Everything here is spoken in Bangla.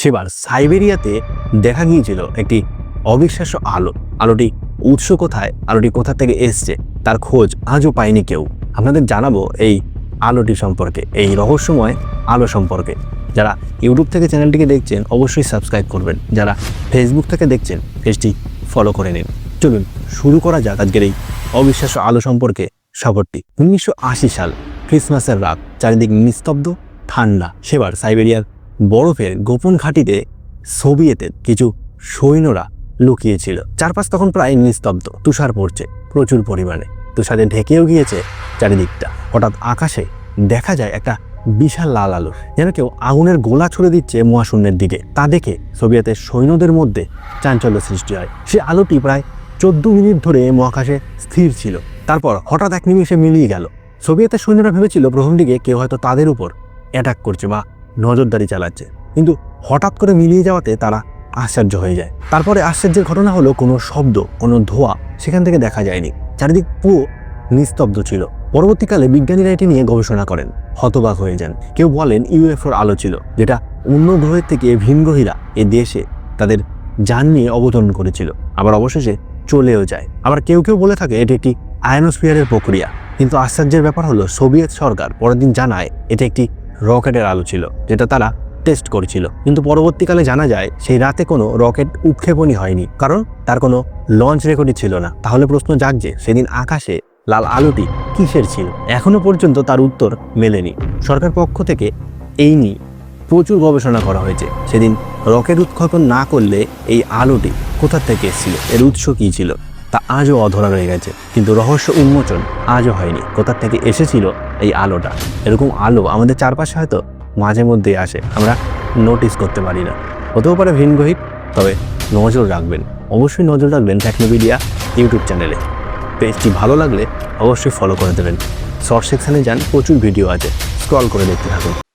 সেবার সাইবেরিয়াতে দেখা গিয়েছিল একটি অবিশ্বাস্য আলো। আলোটি উৎস কোথায়? আলোটি কোথা থেকে এসছে? তার খোঁজ আজও পায়নি কেউ। আপনাদের জানাব এই আলোটি সম্পর্কে, এই রহস্যময় আলো সম্পর্কে। যারা ইউটিউব থেকে চ্যানেলটিকে দেখছেন, অবশ্যই সাবস্ক্রাইব করবেন। যারা ফেসবুক থেকে দেখছেন, পেজটি ফলো করে নিন। চলুন, শুরু করা যাক আজকের এই অবিশ্বাস্য আলো সম্পর্কে খবরটি উনিশশো সাল, ক্রিসমাসের রাত, চারিদিক নিস্তব্ধ, ঠান্ডা। সেবার সাইবেরিয়ার বরফের গোপন ঘাঁটিতে সোভিয়েতের কিছু সৈন্যরা লুকিয়েছিল। চারপাশ তখন প্রায় নিস্তব্ধ। তুষার পড়ছে প্রচুর পরিমাণে। তুষারে ঢেকেও গিয়েছে চারিদিকটা। হঠাৎ আকাশে দেখা যায় একটা বিশাল লাল আলো, যেন কেউ আগুনের গোলা ছুড়ে দিচ্ছে মহাশূন্যের দিকে। তা দেখে সোভিয়েতের সৈন্যদের মধ্যে চাঞ্চল্য সৃষ্টি হয়। সে আলোটি প্রায় চোদ্দ মিনিট ধরে মহাকাশে স্থির ছিল। তারপর হঠাৎ এক নিমিষে মিলিয়ে গেল। সোভিয়েতের সৈন্যরা ভেবেছিল প্রথম দিকে কেউ হয়তো তাদের উপর অ্যাটাক করছে বা নজরদারি চালাচ্ছে। কিন্তু হঠাৎ করে মিলিয়ে যাওয়াতে তারা আশ্চর্য হয়ে যায়। তারপরে আশ্চর্যের ঘটনা হলো, কোনো শব্দ, কোনো ধোঁয়া সেখান থেকে দেখা যায়নি। চারিদিক পুরো নিস্তব্ধ ছিল। পরবর্তীকালে বিজ্ঞানীরা এটি নিয়ে গবেষণা করেন। হতবাক হয়ে যান। কেউ বলেন, ইউএফওর আলো ছিল, যেটা অন্য গ্রহের থেকে ভিনগ্রহীরা এ দেশে তাদের যান নিয়ে অবতরণ করেছিল। আবার অবশেষে চলেও যায়। আবার কেউ কেউ বলে থাকে, এটি একটি আয়নোস্ফিয়ারের প্রক্রিয়া। কিন্তু আশ্চর্যের ব্যাপার হলো, সোভিয়েত সরকার পরের দিন জানায়, এটি একটি রকেটের আলো ছিল, যেটা তারা টেস্ট করেছিল। কিন্তু পরবর্তীকালে জানা যায়, সেই রাতে কোনো রকেট উৎক্ষেপণই হয়নি, কারণ তার কোনো লঞ্চ রেকর্ডই ছিল না। তাহলে প্রশ্ন জাগছে সেদিন আকাশে লাল আলোটি কিসের ছিল? এখনও পর্যন্ত তার উত্তর মেলেনি। সরকার পক্ষ থেকে এই নিয়ে প্রচুর গবেষণা করা হয়েছে। সেদিন রকেট উৎক্ষেপণ না করলে এই আলোটি কোথা থেকে এসেছিল? এর উৎস কী ছিল? তা আজও অধরা রয়ে গেছে। কিন্তু রহস্য উন্মোচন আজও হয়নি। কোথা থেকে এসেছিল এই আলোটা? এরকম আলো আমাদের চারপাশে হয়তো মাঝে মধ্যেই আসে। আমরা নোটিস করতে পারি না। হতেও পারে ভিন ভিনগ্রহিক তবে নজর রাখবেন। অবশ্যই নজর রাখবেন টেকনোমিডিয়া ইউটিউব চ্যানেলে পেজটি ভালো লাগলে অবশ্যই ফলো করে দেবেন। শর্ট সেকশানে যান, প্রচুর ভিডিও আছে। স্ক্রল করে দেখতে থাকুন।